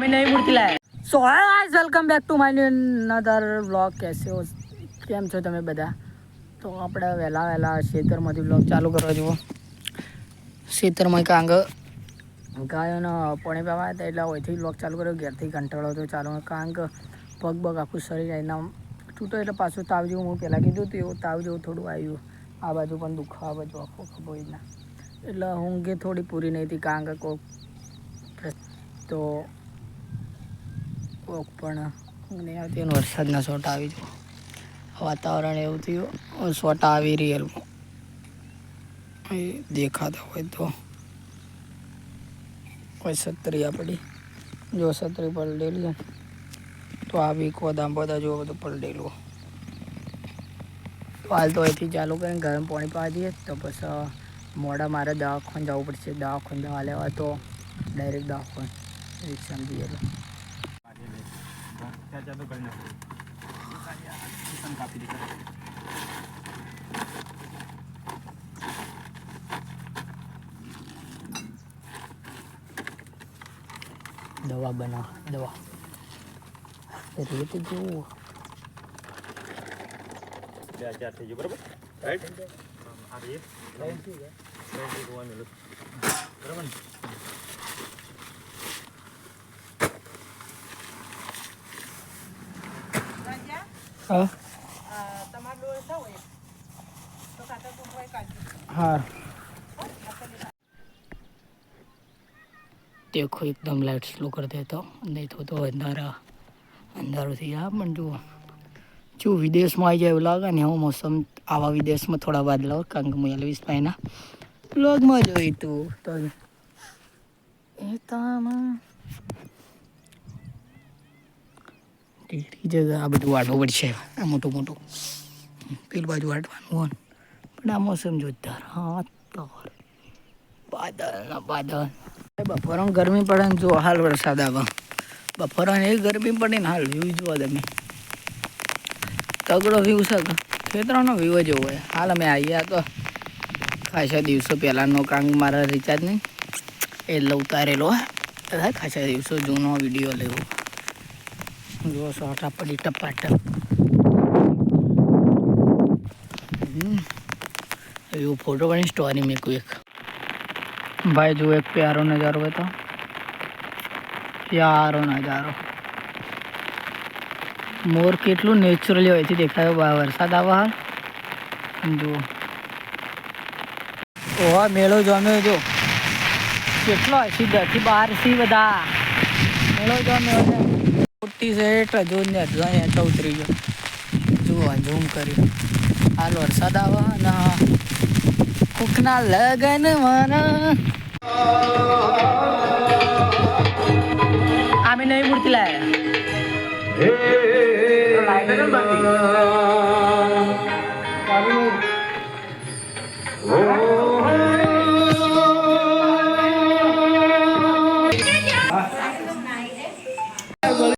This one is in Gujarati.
आम्ही नहीं मूर्ती लाय so hi welcome back to my another vlog કેસે હો કેમ છો તમે બધા તો આપણે વહેલા વહેલા ખેતરમાંથી વ્લોગ ચાલુ કરવા જુઓ ખેતરમાં કાંગ ગાયોનો પાણી પીવા હતા એટલે અહીંથી વ્લોગ ચાલુ કર્યો ઘેરથી કંટાળો હતો ચાલુ કારણ કે પગ બગ આખું શરીર એના તૂટો એટલે પાછું તાવ જેવું હું પહેલાં કીધું હતું એવું તાવ જેવું થોડું આવ્યું આ બાજુ પણ દુખો આ બાજુ આખો ખભો એના એટલે ઊંઘે થોડી પૂરી નહીં હતી કારણ કે કોક તો કોક પણ નહીં આવતી વરસાદના શોટ આવી જાય વાતાવરણ એવું થયું શોટ આવી રિયલમાં એ દેખાતા હોય તો. કોઈ છત્રી આપણી જો છત્રી પલટેલી તો આવી કોદામ બધા જો બધું પલટેલું તો હાલ તો અહીંથી ચાલુ કરીને ગરમ પાણી દઈએ તો પછી મોડા મારે દવાખાને જવું પડશે. દવાખાને દવા લેવા તો ડાયરેક્ટ દવાખાને, રિક્ષામાં જઈએ એટલે દવા બનાવ દવા રેત જેવું બે હજાર થઈ ગયું બરાબર રાઈટ આ રહીએ ત્રણ જોવાનું લો. બરાબર હા હા देखो एकदम लाइट स्लो कर देता हूँ नहीं तो तो अंधारा અંધારું થઈ જાય પણ જુઓ જો વિદેશમાં આવી જાય એવું લાગે ને એવો મોસમ આવા વિદેશમાં થોડા બદલાવ કારણ કે હું એલવીસ ભાઈના બ્લોગમાં જોઈ તું તો એ તામાં જગ્યા આ બધું વાટવું પડશે. આ મોટું મોટું. પેલી બાજુ વાટવાનું હોય. પણ આ મોસમ જોરદાર. હા તાર બાદલ. બાદલ બપોરમાં ગરમી પડે ને જો હાલ વરસાદ આવે. બપોરાને એ ગરમી પડે ને હાલ વ્યૂ જોવા તમે. તગડો વ્યૂ છે ખેતરોનો વ્યૂ જ હોય હાલ અમે આવ્યા તો. ખાસા દિવસો પહેલાંનો કાંગ મારા રિચાર્જ નહીં એટલે ઉતારેલો, હા. ખાસા દિવસો જૂનો વીડિયો લેવો. જો સોટા પડી ટપાટપ એવું ફોટો પણ સ્ટોરી મેકું એક ભાઈ જુઓ એક પ્યારો નજારો હતો પ્યારો નજારો મોર કેટલું નેચરલી હોય છે દેખાયો વરસાદ આવે હાલ જુઓ ઓહા મેળો જમ્યો જો કેટલો હશે દસથી બાર સી બધા મેળો જમ્યો છે મોટી છે એટલે જો ને અહીંયા ચૌતરી ગયો. જુઓ ઝૂમ કર્યું હાલ વરસાદ આવે ને કુકના લગન મારા. આમે નવી મૂર્તિ લાયા.